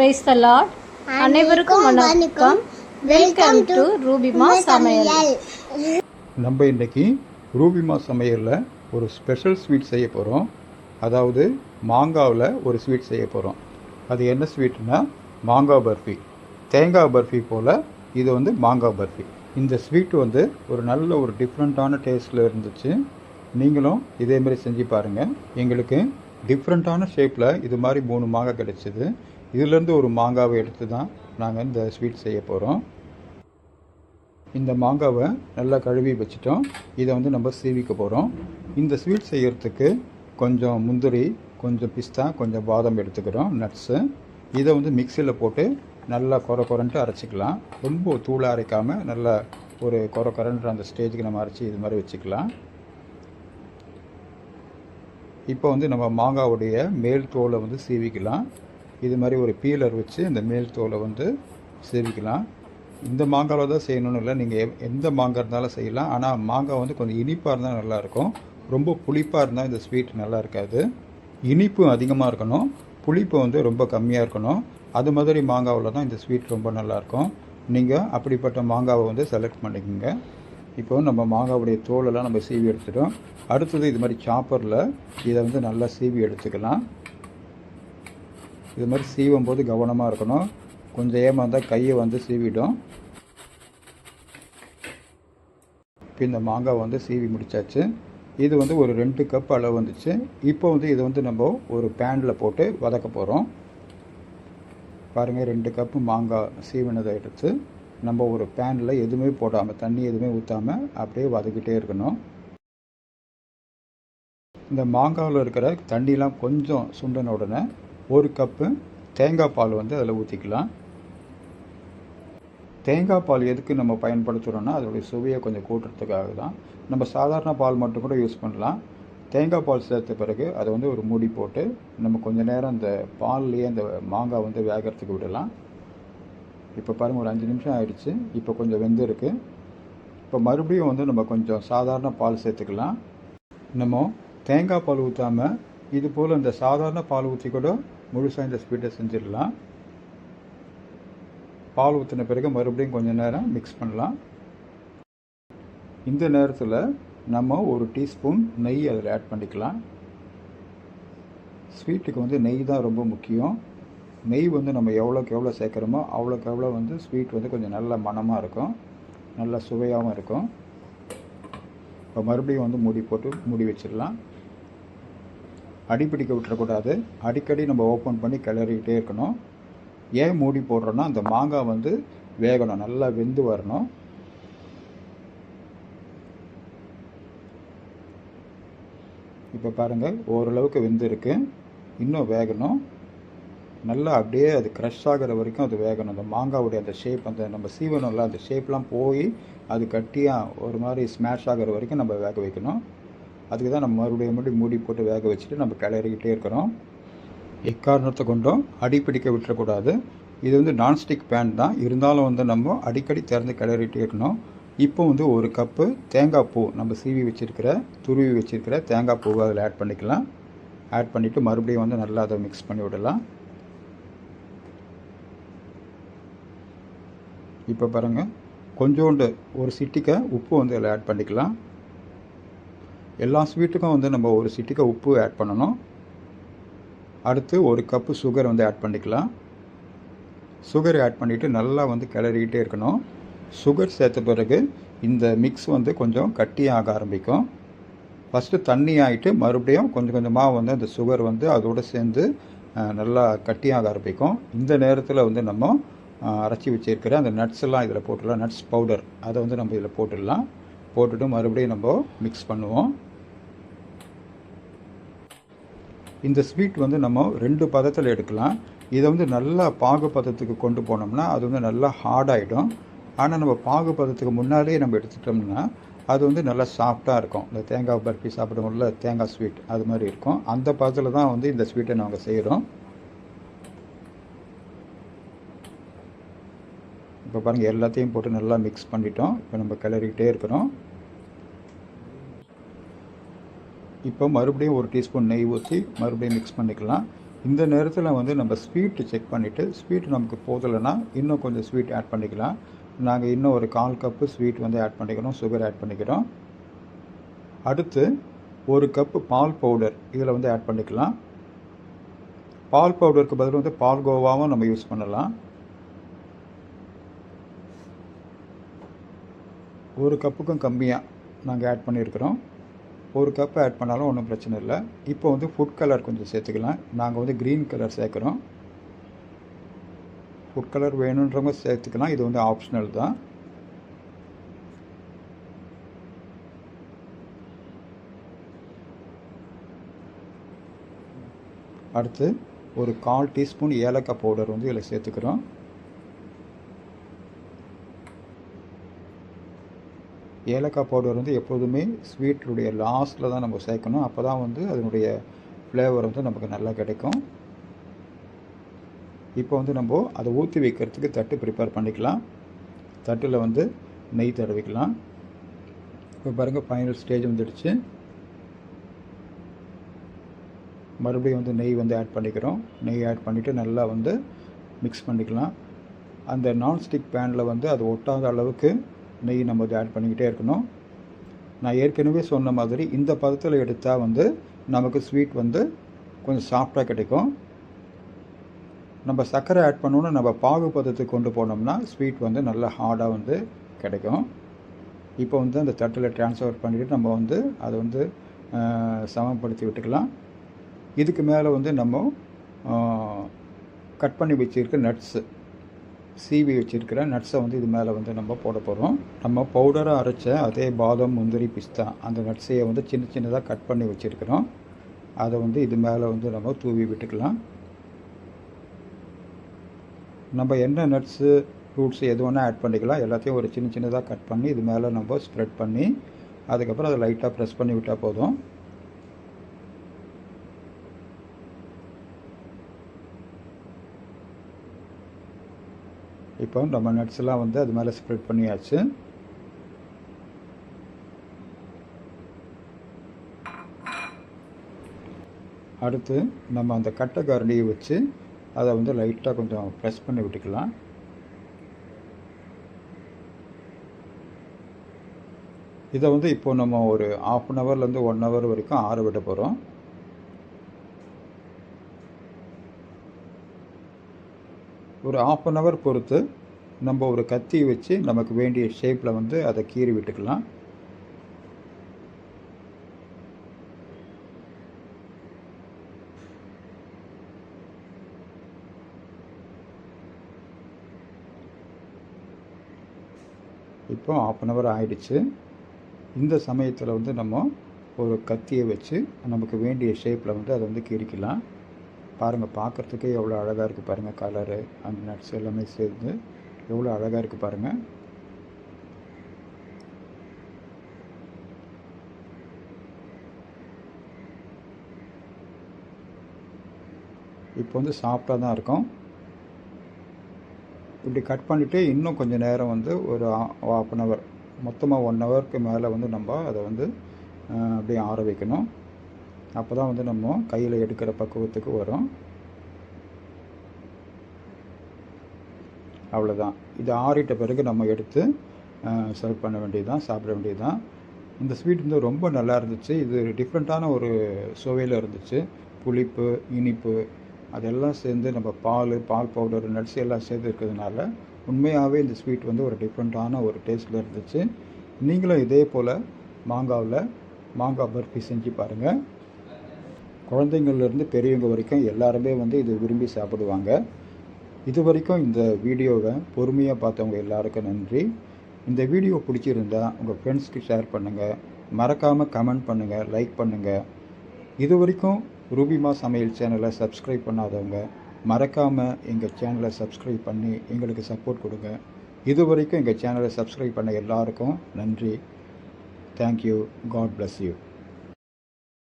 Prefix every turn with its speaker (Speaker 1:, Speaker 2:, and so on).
Speaker 1: Praise the Lord அனைவருக்கும் வணக்கம். Welcome to Rubima சமையல்
Speaker 2: நம்ம இன்னைக்கு ரூபிமா சமையலில் ஒரு ஸ்பெஷல் ஸ்வீட் செய்ய போகிறோம் அதாவது மாங்காவில் ஒரு ஸ்வீட் செய்ய போகிறோம் அது என்ன ஸ்வீட்னா மாங்காய் பர்ஃபி. தேங்காய் பர்ஃபி போல் இது வந்து மாங்காய் பர்ஃபி. இந்த ஸ்வீட் வந்து ஒரு நல்ல ஒரு டிஃப்ரெண்ட்டான டேஸ்ட்டில் இருந்துச்சு. நீங்களும் இதே மாதிரி செஞ்சு பாருங்கள் எங்களுக்கு டிஃப்ரெண்ட்டான ஷேப்பில் இது மாதிரி மூணு மாங்காய் கிடைச்சிது. இதுலேருந்து ஒரு மாங்காவை எடுத்து தான் நாங்கள் இந்த ஸ்வீட் செய்ய போகிறோம். இந்த மாங்காவை நல்லா கழுவி வச்சுட்டோம். இதை வந்து நம்ம சீவிக்க போகிறோம். இந்த ஸ்வீட் செய்கிறதுக்கு கொஞ்சம் முந்திரி கொஞ்சம் பிஸ்தா கொஞ்சம் பாதம் எடுத்துக்கிறோம் நட்ஸு. இதை வந்து மிக்சியில் போட்டு நல்லா கொர கொரன்ட்டு அரைச்சிக்கலாம். ரொம்ப தூளாக அரைக்காமல் நல்லா ஒரு கொர கொரன்ற அந்த ஸ்டேஜுக்கு நம்ம அரைச்சி இது மாதிரி வச்சுக்கலாம். இப்போ வந்து நம்ம மாங்காவுடைய மேல் தோலை வந்து சீவிக்கலாம். இது மாதிரி ஒரு பீலர் வச்சு இந்த மேல் தோலை வந்து சீவிக்கலாம் இந்த மாங்காவில் தான் செய்யணும்னு இல்லை. நீங்கள் எந்த மாங்காய் இருந்தாலும் செய்யலாம். ஆனால் மாங்காய் வந்து கொஞ்சம் இனிப்பாக இருந்தால் நல்லாயிருக்கும் ரொம்ப புளிப்பாக இருந்தால் இந்த ஸ்வீட் நல்லா இருக்காது. இனிப்பு அதிகமாக இருக்கணும். புளிப்பு வந்து ரொம்ப கம்மியாக இருக்கணும். அது மாதிரி மாங்காவில் தான் இந்த ஸ்வீட் ரொம்ப நல்லாயிருக்கும் நீங்கள் அப்படிப்பட்ட மாங்காவை வந்து செலக்ட் பண்ணிக்கோங்க. இப்போ நம்ம மாங்காவுடைய தோலெல்லாம் நம்ம சீவி எடுத்துட்டோம். அடுத்தது இது மாதிரி சாப்பரில் இதை வந்து நல்லா சீவி எடுத்துக்கலாம். இது மாதிரி சீவும் போது கவனமாக இருக்கணும். கொஞ்சம் ஏமாந்தால் கையை வந்து சீவிடும். இப்போ இந்த மாங்காய் வந்து சீவி முடிச்சாச்சு. இது வந்து ஒரு ரெண்டு கப் அளவு வந்துச்சு. இப்போ வந்து இதை வந்து நம்ம ஒரு பேனில் போட்டு வதக்க போகிறோம் பாருங்கள் ரெண்டு கப்பு மாங்காய் சீவினதை எடுத்து நம்ம ஒரு பேனில் எதுவுமே போடாமல் தண்ணி எதுவுமே ஊற்றாமல் அப்படியே வதக்கிட்டே இருக்கணும். இந்த மாங்காவில் இருக்கிற தண்ணிலாம் கொஞ்சம் சுண்டன உடனே ஒரு கப்பு தேங்காய் பால் வந்து அதில் ஊற்றிக்கலாம். தேங்காய் பால் எதுக்கு நம்ம பயன்படுத்துகிறோன்னா அதோடைய சுவையை கொஞ்சம் கூட்டுறதுக்காக தான். நம்ம சாதாரண பால் மட்டும் கூட யூஸ் பண்ணலாம். தேங்காய் பால் சேர்த்த பிறகு அதை வந்து ஒரு மூடி போட்டு நம்ம கொஞ்சம் நேரம் அந்த பால்லையே அந்த மாங்காய் வந்து வேகிறதுக்கு விடலாம். இப்போ பாருங்கள் ஒரு அஞ்சு நிமிஷம் ஆயிடுச்சு. இப்போ கொஞ்சம் வெந்திருக்கு. இப்போ மறுபடியும் வந்து நம்ம கொஞ்சம் சாதாரண பால் சேர்த்துக்கலாம். நம்ம தேங்காய் பால் ஊற்றாமல் இது போல் இந்த சாதாரண பால் ஊற்றி கூட முழுசாக இந்த ஸ்வீட்டை செஞ்சிடலாம். பால் ஊற்றின பிறகு மறுபடியும் கொஞ்சம் நேரம் மிக்ஸ் பண்ணலாம். இந்த நேரத்தில் நம்ம ஒரு டீஸ்பூன் நெய் அதில் ஆட் பண்ணிக்கலாம். ஸ்வீட்டுக்கு வந்து நெய் தான் ரொம்ப முக்கியம். நெய் வந்து நம்ம எவ்வளோக்கு எவ்வளோ சேர்க்குறோமோ அவ்வளோக்கு எவ்வளோ வந்து ஸ்வீட் வந்து கொஞ்சம் நல்ல மணமாக இருக்கும். நல்ல சுவையாகவும் இருக்கும். இப்போ மறுபடியும் வந்து மூடி போட்டு மூடி வச்சிடலாம். அடிப்பிடிக்க விட்டுறக்கூடாது. அடிக்கடி நம்ம ஓப்பன் பண்ணி கிளறிக்கிட்டே இருக்கணும். ஏன் மூடி போடுறோன்னா அந்த மாங்காய் வந்து வேகணும். நல்லா வெந்து வரணும். இப்போ பாருங்கள் ஓரளவுக்கு வெந்திருக்கு. இன்னும் வேகணும். நல்லா அப்படியே அது க்ரஷ் ஆகிற வரைக்கும் அது வேகணும். அந்த மாங்காவுடைய அந்த ஷேப் அந்த நம்ம சீவனம்ல அந்த ஷேப்லாம் போய் அது கட்டியாக ஒரு மாதிரி ஸ்மாஷ் ஆகிற வரைக்கும் நம்ம வேக வைக்கணும். அதுக்கு தான் நம்ம மறுபடியும் மறுபடியும் மூடி போட்டு வேக வச்சுட்டு நம்ம கிளறிக்கிட்டே இருக்கிறோம். எக்காரணத்தை கொண்டும் அடிப்பிடிக்க விட்டுறக்கூடாது. இது வந்து நான்ஸ்டிக் பேன் தான். இருந்தாலும் வந்து நம்ம அடிக்கடி திறந்து கிளறிட்டே இருக்கணும். இப்போ வந்து ஒரு கப்பு தேங்காய் பூ நம்ம சீவி வச்சுருக்கிற துருவி வச்சுருக்கிற தேங்காய் பூவை அதில் ஆட் பண்ணிக்கலாம். ஆட் பண்ணிவிட்டு மறுபடியும் வந்து நல்லா அதை மிக்ஸ் பண்ணி விடலாம். இப்போ பாருங்கள் கொஞ்சோண்டு ஒரு சிட்டிக்க உப்பு வந்து அதில் ஆட் பண்ணிக்கலாம். எல்லா ஸ்வீட்டுக்கும் வந்து நம்ம ஒரு சிட்டிக்கு உப்பு ஆட் பண்ணணும். அடுத்து ஒரு கப்பு சுகர் வந்து ஆட் பண்ணிக்கலாம். சுகர் ஆட் பண்ணிவிட்டு நல்லா வந்து கிளறிக்கிட்டே இருக்கணும். சுகர் சேர்த்த பிறகு இந்த மிக்ஸ் வந்து கொஞ்சம் கட்டியாக ஆரம்பிக்கும். ஃபஸ்ட்டு தண்ணி ஆகிட்டு மறுபடியும் கொஞ்சம் கொஞ்சமாக வந்து அந்த சுகர் வந்து அதோடு சேர்ந்து நல்லா நல்லா கட்டியாக ஆரம்பிக்கும். இந்த நேரத்தில் வந்து நம்ம அரைச்சி வச்சிருக்கிற அந்த நட்ஸ் எல்லாம் இதில் போட்டுடலாம். நட்ஸ் பவுடர் அதை வந்து நம்ம இதில் போட்டுடலாம். போட்டுட்டு மறுபடியும் நம்ம மிக்ஸ் பண்ணுவோம். இந்த ஸ்வீட் வந்து நம்ம ரெண்டு பதத்தில் எடுக்கலாம். இதை வந்து நல்லா பாகு பதத்துக்கு கொண்டு போனோம்னா அது வந்து நல்லா ஹார்டாகிடும் ஆனால் நம்ம பாகு பதத்துக்கு முன்னாடியே நம்ம எடுத்துட்டோம்னா அது வந்து நல்லா சாஃப்டாக இருக்கும். இந்த தேங்காய் பர்ஃபி சாப்பிடுவோம்ல தேங்காய் ஸ்வீட் அது மாதிரி இருக்கும். அந்த பதத்தில் தான் வந்து இந்த ஸ்வீட்டை நாங்கள் செய்கிறோம் இப்போ பாருங்கள் எல்லாத்தையும் போட்டு நல்லா மிக்ஸ் பண்ணிட்டோம். இப்போ நம்ம கிளறிக்கிட்டே இருக்கிறோம். இப்போ மறுபடியும் ஒரு டீஸ்பூன் நெய் ஊற்றி மறுபடியும் மிக்ஸ் பண்ணிக்கலாம். இந்த நேரத்தில் வந்து நம்ம ஸ்வீட்டு செக் பண்ணிவிட்டு ஸ்வீட் நமக்கு போதலைன்னா இன்னும் கொஞ்சம் ஸ்வீட் ஆட் பண்ணிக்கலாம். நாங்கள் இன்னும் ஒரு கால் கப்பு ஸ்வீட் வந்து ஆட் பண்ணிக்கிறோம் சுகர் ஆட் பண்ணிக்கிறோம். அடுத்து ஒரு கப்பு பால் பவுடர் இதில் வந்து ஆட் பண்ணிக்கலாம். பால் பவுடருக்கு பதில் வந்து பால் கோவாவும் நம்ம யூஸ் பண்ணலாம். ஒரு கப்புக்கும் கம்மியாக நாங்கள் ஆட் பண்ணியிருக்கிறோம். ஒரு கப் ஆட் பண்ணாலும் ஒன்றும் பிரச்சனை இல்லை. இப்போ வந்து ஃபுட் கலர் கொஞ்சம் சேர்த்துக்கலாம். நாங்கள் வந்து க்ரீன் கலர் சேர்க்குறோம். ஃபுட் கலர் வேணுன்றவங்க சேர்த்துக்கலாம். இது வந்து ஆப்ஷனல் தான். அடுத்து ஒரு கால் டீஸ்பூன் ஏலக்காய் பவுடர் வந்து இதில் சேர்த்துக்கிறோம். ஏலக்காய் பவுடர் வந்து எப்போதுமே ஸ்வீட்டுடைய லாஸ்ட்டில் தான் நம்ம சேர்க்கணும். அப்போ தான் வந்து அதனுடைய ஃப்ளேவர் வந்து நமக்கு நல்லா கிடைக்கும். இப்போ வந்து நம்ம அதை ஊற்றி வைக்கிறதுக்கு தட்டு ப்ரிப்பேர் பண்ணிக்கலாம். தட்டில் வந்து நெய் தடவிக்கலாம். இப்போ பாருங்கள் ஃபைனல் ஸ்டேஜ் வந்துடுச்சு. மறுபடியும் வந்து நெய் வந்து ஆட் பண்ணிக்கிறோம். நெய் ஆட் பண்ணிவிட்டு நல்லா வந்து மிக்ஸ் பண்ணிக்கலாம். அந்த நான்ஸ்டிக் பேனில் வந்து அது ஒட்டாத அளவுக்கு நெய் நம்ம வந்து ஆட் பண்ணிக்கிட்டே இருக்கணும். நான் ஏற்கனவே சொன்ன மாதிரி இந்த பதத்தில் எடுத்தால் வந்து நமக்கு ஸ்வீட் வந்து கொஞ்சம் சாஃப்டாக கிடைக்கும். நம்ம சர்க்கரை ஆட் பண்ணோன்னு நம்ம பாகு பதத்துக்கு கொண்டு போனோம்னா ஸ்வீட் வந்து நல்லா ஹார்டாக வந்து கிடைக்கும். இப்போ வந்து அந்த தட்டில் ட்ரான்ஸ்ஃபர் பண்ணிவிட்டு நம்ம வந்து அதை வந்து சமப்படுத்தி விட்டுக்கலாம். இதுக்கு மேலே வந்து நம்ம கட் பண்ணி வச்சுருக்க நட்ஸு சீவி வச்சுருக்கிற நட்ஸை வந்து இது மேலே வந்து நம்ம போட போகிறோம் நம்ம பவுடராக அரைச்ச அதே பாதம் முந்திரி பிஸ்தா அந்த நட்ஸையை வந்து சின்ன சின்னதாக கட் பண்ணி வச்சுருக்கிறோம். அதை வந்து இது மேலே வந்து நம்ம தூவி விட்டுக்கலாம். நம்ம என்ன நட்ஸு ஃப்ரூட்ஸ் எது வேணால் ஆட் பண்ணிக்கலாம். எல்லாத்தையும் ஒரு சின்ன சின்னதாக கட் பண்ணி இது மேலே நம்ம ஸ்ப்ரெட் பண்ணி அதுக்கப்புறம் அதை லைட்டாக ப்ரெஸ் பண்ணி விட்டால் போதும். இப்போ நம்ம நட்ஸ்லாம் வந்து அது மேலே ஸ்ப்ரெட் பண்ணியாச்சு. அடுத்து நம்ம அந்த கட்டை கரண்டியை வச்சு அதை வந்து லைட்டாக கொஞ்சம் ப்ரெஸ் பண்ணி விட்டுக்கலாம். இதை வந்து இப்போ நம்ம ஒரு ஆஃப் அன் ஹவர்லேருந்து ஒன் ஹவர் வரைக்கும் ஆற விட போகிறோம் ஒரு ஆஃப் அன் ஹவர் பொறுத்து நம்ம ஒரு கத்தி வச்சு நமக்கு வேண்டிய ஷேப்பில் வந்து அதை கீறி விட்டுக்கலாம். இப்போ ஆஃப் அன் ஹவர் ஆயிடுச்சு. இந்த சமயத்தில் வந்து நம்ம ஒரு கத்தியை வச்சு நமக்கு வேண்டிய ஷேப்பில் வந்து அதை வந்து கீறிக்கலாம். பாருங்கள் பார்க்குறதுக்கே எவ்வளோ அழகாக இருக்குது பாருங்கள் கலரு அந்த நட்ஸ் எல்லாமே சேர்ந்து எவ்வளோ அழகாக இருக்குது பாருங்கள் இப்போ வந்து சாஃப்டாக தான் இருக்கும். இப்படி கட் பண்ணிவிட்டு இன்னும் கொஞ்சம் நேரம் வந்து ஒரு ஆஃப் அன் ஹவர் மொத்தமாக ஒன் ஹவருக்கு மேலே வந்து நம்ம அதை வந்து அப்படியே ஆற வைக்கணும். அப்போ தான் வந்து நம்ம கையில் எடுக்கிற பக்குவத்துக்கு வரும். அவ்வளோதான் இது ஆறிட்ட பிறகு நம்ம எடுத்து சர்வ் பண்ண வேண்டியதுதான் சாப்பிட வேண்டியதுதான். இந்த ஸ்வீட் வந்து ரொம்ப நல்லா இருந்துச்சு. இது டிஃப்ரெண்ட்டான ஒரு சுவையில் இருந்துச்சு. புளிப்பு இனிப்பு அதெல்லாம் சேர்ந்து நம்ம பால் பால் பவுடர் நட்ஸ் எல்லாம் சேர்ந்து இருக்கிறதுனால உண்மையாகவே இந்த ஸ்வீட் வந்து ஒரு டிஃப்ரெண்ட்டான ஒரு டேஸ்ட்டில் இருந்துச்சு. நீங்களும் இதே போல் மாங்காவில் மாங்காய் பர்ஃபி செஞ்சு பாருங்கள் குழந்தைங்கள்லேருந்து பெரியவங்க வரைக்கும் எல்லாருமே வந்து இது விரும்பி சாப்பிடுவாங்க. இது வரைக்கும் இந்த வீடியோவை பொறுமையாக பார்த்தவங்க எல்லாருக்கும் நன்றி. இந்த வீடியோ பிடிச்சிருந்தா உங்கள் ஃப்ரெண்ட்ஸ்க்கு ஷேர் பண்ணுங்கள் மறக்காமல் கமெண்ட் பண்ணுங்கள் லைக் பண்ணுங்கள் இது வரைக்கும் ரூபிமா சமையல் சேனலை சப்ஸ்கிரைப் பண்ணாதவங்க மறக்காமல் எங்கள் சேனலை சப்ஸ்கிரைப் பண்ணி எங்களுக்கு சப்போர்ட் கொடுங்க. இது வரைக்கும் எங்கள் சேனலை சப்ஸ்கிரைப் பண்ண எல்லாருக்கும் நன்றி. Thank you God bless you